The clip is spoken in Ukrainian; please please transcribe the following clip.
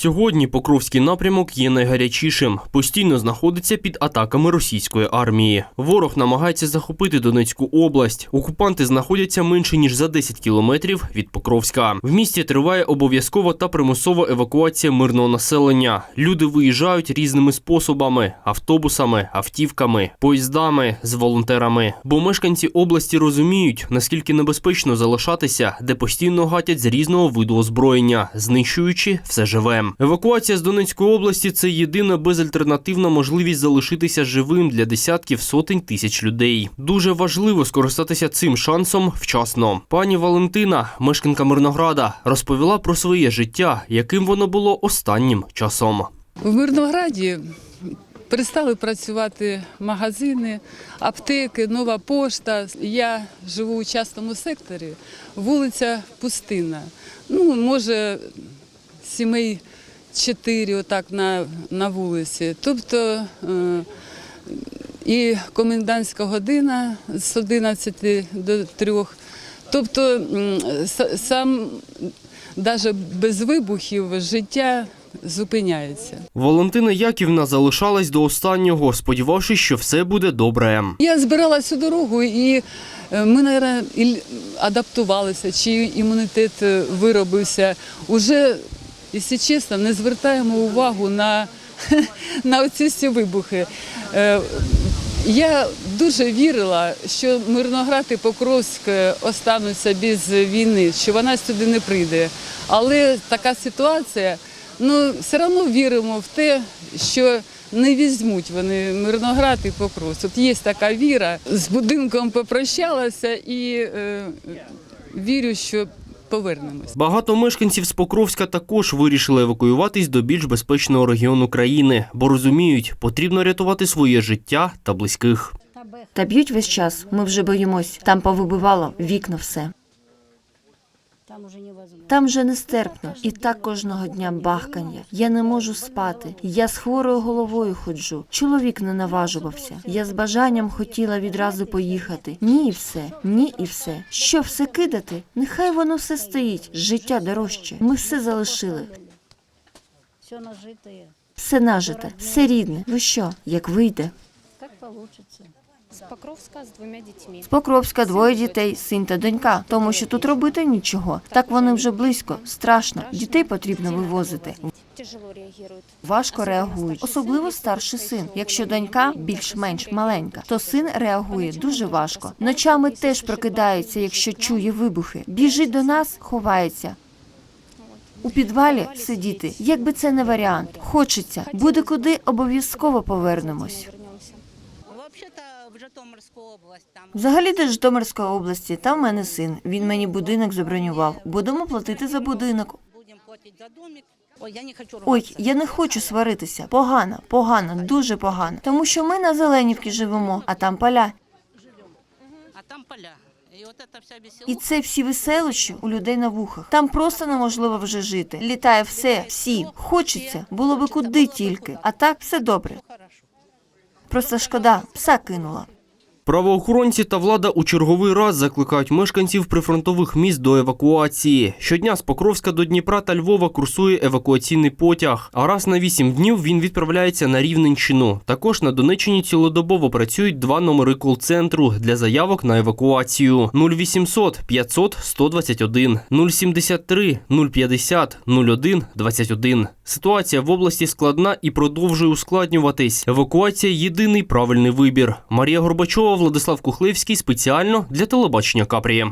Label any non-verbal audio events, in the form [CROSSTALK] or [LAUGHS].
Сьогодні Покровський напрямок є найгарячішим. Постійно знаходиться під атаками російської армії. Ворог намагається захопити Донецьку область. Окупанти знаходяться менше ніж за 10 кілометрів від Покровська. В місті триває обов'язкова та примусова евакуація мирного населення. Люди виїжджають різними способами: автобусами, автівками, поїздами з волонтерами. Бо мешканці області розуміють, наскільки небезпечно залишатися, де постійно гатять з різного виду озброєння, знищуючи все живе. Евакуація з Донецької області це єдина безальтернативна можливість залишитися живим для десятків сотень тисяч людей. Дуже важливо скористатися цим шансом вчасно. Пані Валентина, мешканка Мирнограда, розповіла про своє життя, яким воно було останнім часом. В Мирнограді перестали працювати магазини, аптеки, нова пошта. Я живу у частному секторі, вулиця пустинна. Ну, може, сімей чотири отак на, на вулиці. Тобто е, і комендантська година з 11 до 3. Тобто сам навіть без вибухів життя зупиняється. Валентина Яківна залишалась до останнього, сподівавшись, що все буде добре. Я збирала цю дорогу, і е, ми, мабуть, адаптувалися, чи імунітет е, виробився. Уже, якщо чесно, не звертаємо увагу на, [LAUGHS] на оці всі вибухи. Е, Я дуже вірила, що Мирноград і Покровськ е, остануться без війни, що вона сюди не прийде. Але така ситуація, ну все одно віримо в те, що не візьмуть вони Мирноград і Покровськ. От є така віра. З будинком попрощалася і е, вірю, що повернемось. Багато мешканців з Покровська також вирішили евакуюватись до більш безпечного регіону країни, бо розуміють, потрібно рятувати своє життя та близьких. Та б'ють весь час. Ми вже боїмось. Там повибивало вікна все. Там вже нестерпно. І так кожного дня бахкання. Я не можу спати. Я з хворою головою ходжу. Чоловік не наважувався. Я з бажанням хотіла відразу поїхати. Ні, і все, ні, і все. Що все кидати? Нехай воно все стоїть. Життя дорожче. Ми все залишили. Все нажитое. Все нажите, все рідне. Ви що, як вийде? Как получится. З Покровська з двома дітьми. З Покровська двоє дітей, син та донька. Тому що тут робити нічого. Так вони вже близько, страшно. Дітей потрібно вивозити. Важко реагують, особливо старший син. Якщо донька більш-менш маленька, то син реагує дуже важко. Ночами теж прокидається, якщо чує вибухи. Біжить до нас, ховається. У підвалі сидіти, якби це не варіант. Хочеться, буде куди, обов'язково повернемось. Житомирську область там Взагалі до Житомирської області, там в мене син. Він мені будинок забронював. Будемо платити за будинок. будемо платити за домик. Ой, я не хочу Ой, я не хочу сваритися. Погано, погано, дуже погано. Тому що ми на Зеленівці живемо, а там поля. А там поля. І от ця вся І це всі веселощі у людей на вухах. Там просто неможливо вже жити. Літає все, всі. Хочеться, було би куди тільки. А так все добре. Просто шкода, пса кинула. Правоохоронці та влада у черговий раз закликають мешканців прифронтових міст до евакуації. Щодня з Покровська до Дніпра та Львова курсує евакуаційний потяг. А раз на вісім днів він відправляється на Рівненщину. Також на Донеччині цілодобово працюють два номери кол-центру для заявок на евакуацію: 0800 500 121, 073 050 01 21. Ситуація в області складна і продовжує ускладнюватись. Евакуація єдиний правильний вибір. Марія Горбачова, Владислав Кухлевський спеціально для телебачення Капрії.